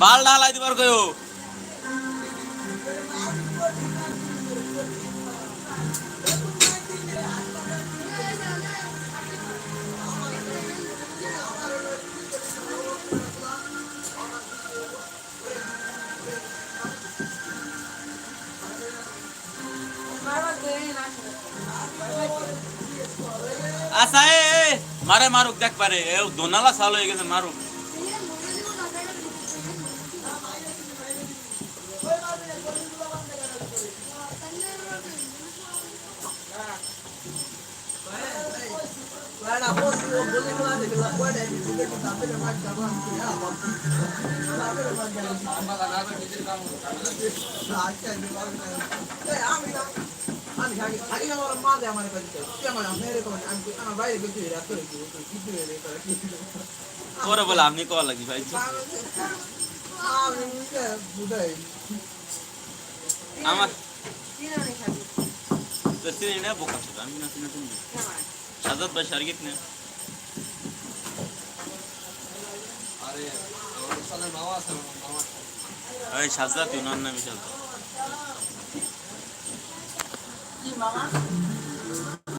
বাল ঢালাই দিবার কয়ো Marah ke আচ্ছা এ মারে মারুক দেখ পারে। দোনালা সাল হয়ে গেছে, মারুক। করে কি কিছু এর করে কি পরে বলে আপনি কল লাগি ভাই আমি বুঝাই আমার Sini ni sabi. তো সিনে না বোকা ছোট আমি না সিনে তুমি Nama. সাজাদ ভাই শারগিত না সালের মামা তুই নাম সাজাদ নামে Di mama.